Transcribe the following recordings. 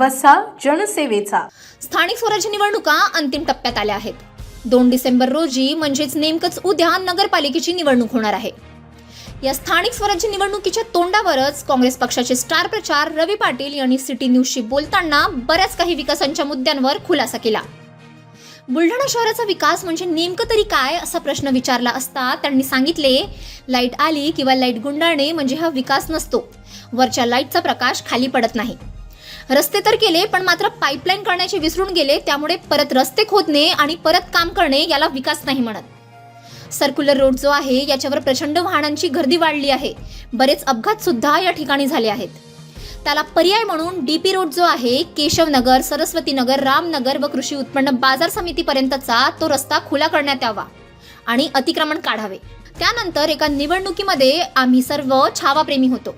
वसा जनसेवेचा. स्थानिक स्वराज्य निवडणुका अंतिम टप्प्यात आल्या आहेत. दोन डिसेंबर रोजी म्हणजेच नेमकंच उद्या नगरपालिकेची निवडणूक होणार आहे. या स्थानिक स्वराज्य निवडणुकीच्या तोंडावरच काँग्रेस पक्षाचे स्टार प्रचार रवी पाटील यांनी सिटी न्यूजशी बोलताना बऱ्याच काही विकासांच्या मुद्द्यांवर खुलासा केला. बुलढाणा शहराचा विकास म्हणजे नेमकं तरी काय असा प्रश्न विचारला असता त्यांनी सांगितले लाइट आली किंवा लाइट गुंडाळणे म्हणजे हा विकास नसतो. वरच्या लाईटचा प्रकाश खाली पडत नाही. रस्ते तर केले पण मात्र पाईपलाईन करण्याचे विसरून गेले. त्यामुळे परत रस्ते खोदणे आणि परत काम करणे याला विकास नाही म्हणत. सर्क्युलर रोड जो आहे याच्यावर प्रचंड वाहनांची गर्दी वाढली आहे. बरेच अपघात सुद्धा या ठिकाणी झाले आहेत. त्याला पर्याय म्हणून डीपी रोड जो आहे केशवनगर सरस्वतीनगर रामनगर व कृषी उत्पन्न बाजार समितीपर्यंतचा तो रस्ता खुला करण्यात यावा आणि अतिक्रमण काढावे. त्यानंतर एका निवडणुकीमध्ये आम्ही सर्व छावाप्रेमी होतो.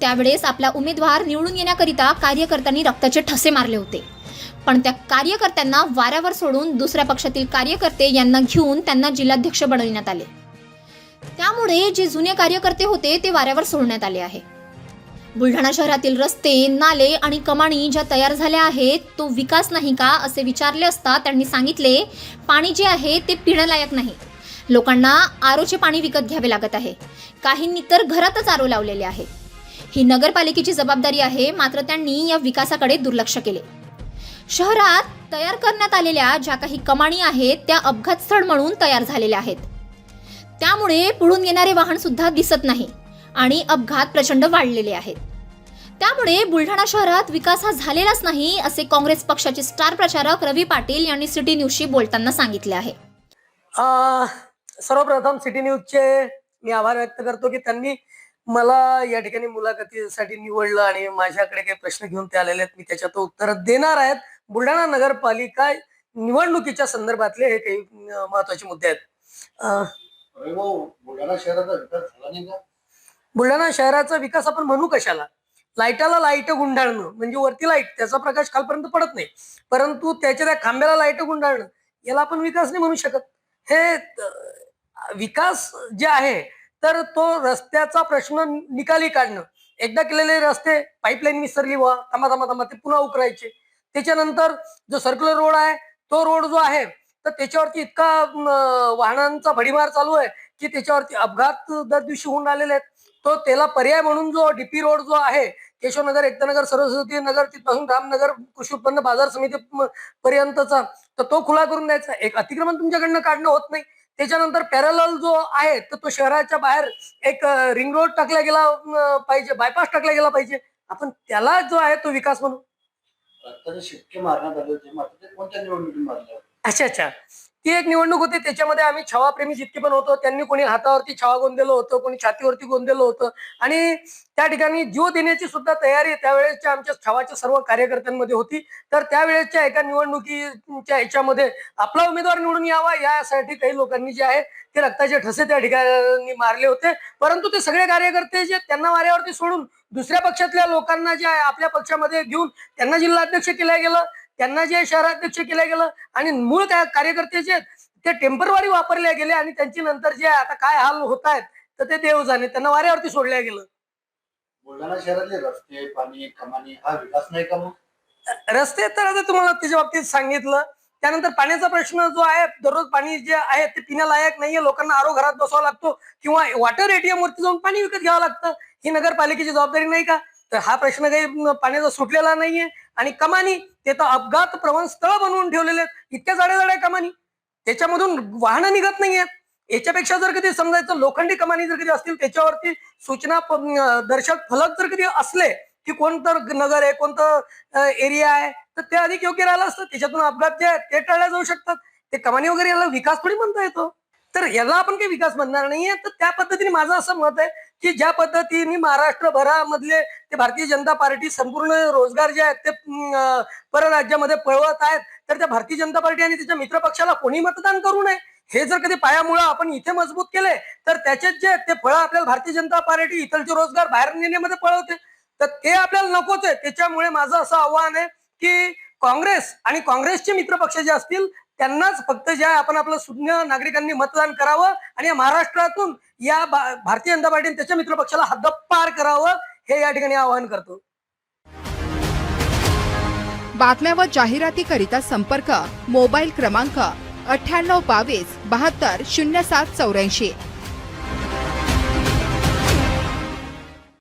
त्यावेळेस आपला उमेदवार निवडून येण्याकरिता कार्यकर्त्यांनी रक्ताचे ठसे मारले होते. पण त्या कार्यकर्त्यांना वाऱ्यावर सोडून दुसऱ्या पक्षातील कार्यकर्ते यांना घेऊन त्यांना जिल्हाध्यक्ष बनविण्यात आले. त्यामुळे जे जुने कार्यकर्ते होते ते वाऱ्यावर सोडण्यात आले आहे. बुलढाणा शहरातील रस्ते नाले आणि कमाणी ज्या तयार झाल्या आहेत तो विकास नाही का असे विचारले असता त्यांनी सांगितले पाणी जे आहे ते पिण्यालायक नाही. लोकांना आरोचे पाणी विकत घ्यावे लागत आहे. काहींनी तर घरातच आरो लावलेले आहे. ही नगरपालिकेची जबाबदारी आहे मात्र त्यांनी या विकासाकडे दुर्लक्ष केले. शहरात तयार करण्यात आलेल्या ज्या काही कमाणी आहेत त्या अपघात स्थळ म्हणून तयार झालेल्या आहेत. त्यामुळे पुढून येणारे वाहन सुद्धा दिसत नाही आणि अपघात प्रचंड वाढलेले आहेत. त्यामुळे बुलढाणा शहरात विकास हा झालेलाच नाही असे काँग्रेस पक्षाचे स्टार प्रचारक रवी पाटील यांनी सिटी न्यूजशी बोलताना सांगितले आहे. सर्वप्रथम सिटी न्यूजचे मी आभार व्यक्त करतो की त्यांनी मला या ठिकाणी मुलाखतीसाठी निवडलं आणि माझ्याकडे काही प्रश्न घेऊन ते आलेले आहेत मी त्याच्यात उत्तर देणार आहेत. बुलढाणा नगरपालिका निवडणुकीच्या संदर्भातले हे काही महत्त्वाचे मुद्दे आहेत. बुलढाणा शहराचा विकास झाला नाही का? बुलढाणा शहराचा विकास आपण म्हणू कशाला? लाईटाला लाइट गुंडाळणं म्हणजे वरती लाइट त्याचा प्रकाश खालपर्यंत पडत नाही. परंतु त्याच्या त्या खांब्याला लाइट गुंडाळणं याला आपण विकास नाही म्हणू शकत. हे विकास जे आहे तर तो रस्त्याचा प्रश्न निकाली काढणं. एकदा केलेले रस्ते पाईपलाईन विसरली व्हा थांबा थांबा थांबा. ते पुन्हा उकरायचे. त्याच्यानंतर जो सर्क्युलर रोड आहे तो रोड जो आहे तर त्याच्यावरती इतका वाहनांचा भडीमार चालू आहे की त्याच्यावरती अपघात दर दिवशी होऊन आलेले आहेत. तो त्याला पर्याय म्हणून जो डीपी रोड जो आहे केशवनगर एकतानगर सरस्वती नगर तिथपासून रामनगर कृषी उत्पन्न बाजार समिती पर्यंतचा तर तो खुला करून द्यायचा. एक अतिक्रमण तुमच्याकडनं काढणं होत नाही. त्याच्यानंतर पॅरल जो आहे तर तो शहराच्या बाहेर एक रिंग रोड टाकला गेला पाहिजे बायपास टाकला गेला पाहिजे. आपण त्याला जो आहे तो विकास म्हणू. रस्त्याचे शिक्के मारण्यात आले होते मात्र ते कोणत्या निवडणुकीत मारले अच्छा अच्छा. ती एक निवडणूक होती त्याच्यामध्ये आम्ही छावाप्रेमी जितके पण होतो त्यांनी कोणी हातावरती छावा गोंदलेलं होतं कोणी छातीवरती गोंदलेलं होतं. आणि त्या ठिकाणी जीव देण्याची सुद्धा तयारी त्यावेळेसच्या आमच्या छावाच्या सर्व कार्यकर्त्यांमध्ये होती. तर त्यावेळेसच्या एका निवडणुकीच्या ह्याच्यामध्ये आपला उमेदवार निवडून यावा यासाठी काही लोकांनी जे आहे ते रक्ताचे ठसे त्या ठिकाणी मारले होते. परंतु ते सगळे कार्यकर्ते जे त्यांना वाऱ्यावरती सोडून दुसऱ्या पक्षातल्या लोकांना जे आहे आपल्या पक्षामध्ये घेऊन त्यांना जिल्हाध्यक्ष केलं गेलं. त्यांना जे शहराध्यक्ष केलं गेलं आणि मूळ काय कार्यकर्ते जे ते टेम्परवारी वापरले गेले आणि त्यांची नंतर जे आता काय हाल होत आहेत तर ते देव जाणे त्यांना वाऱ्यावरती सोडल्या गेलं. बुलढाणा शहरातले रस्ते पाणी कमानी हा विकास नाही का मग? रस्ते तर आता तुम्हाला त्याच्या बाबतीत सांगितलं. त्यानंतर पाण्याचा प्रश्न जो आहे दररोज पाणी जे आहे ते पिण्यालायक नाहीये. लोकांना आरो घरात बसावा लागतो किंवा वॉटर एटीएम वरती जाऊन पाणी विकत घ्यावं लागतं. ही नगरपालिकेची जबाबदारी नाही का? तर हा प्रश्न काही पाण्याचा सुटलेला नाहीये. आणि कमानी ते तर अपघात प्रवण स्थळ बनवून ठेवलेले आहेत. इतक्या जाड्या जाड्या कमानी. त्याच्यामधून वाहनं निघत नाहीयेत याच्यापेक्षा जर कधी समजायचं लोखंडी कमानी जर कधी असतील त्याच्यावरती सूचना दर्शक फलक जर कधी असले की कोणतं नगर आहे कोणतं एरिया आहे तर ते अधिक योग्य राहिलं असतं. त्याच्यातून अपघात जे आहेत ते टाळल्या जाऊ शकतात. ते कमानी वगैरे याला विकास थोडी म्हणता येतो. तर याला आपण काही विकास म्हणणार नाहीये. तर त्या पद्धतीने माझं असं मत आहे की ज्या पद्धतीने महाराष्ट्रभरामधले ते भारतीय जनता पार्टी संपूर्ण रोजगार जे आहेत ते परराज्यामध्ये पळवत आहेत तर त्या भारतीय जनता पार्टी आणि त्याच्या मित्र पक्षाला कोणी मतदान करू नये? हे जर कधी पायामुळं आपण इथे मजबूत केले तर त्याच्यात जे ते फळं आपल्याला भारतीय जनता पार्टी इथलचे रोजगार बाहेर नेण्यामध्ये पळवते. तर ते आपल्याला नकोच आहे. त्याच्यामुळे माझं असं आव्हान आहे की काँग्रेस आणि काँग्रेसचे मित्रपक्ष जे असतील त्यांनाच फक्त ज्या आपण आपलं शून्य नागरिकांनी मतदान करावं आणि या महाराष्ट्रातून या भारतीय जनता पार्टीने त्याच्या मित्र पक्षाला हद्दपार करावं हे या ठिकाणी आवाहन करतो. बातम्या व जाहिरातीकरिता संपर्क मोबाईल क्रमांक अठ्ठ्याण्णव बावीस बहात्तर शून्य सात चौऱ्याऐंशी.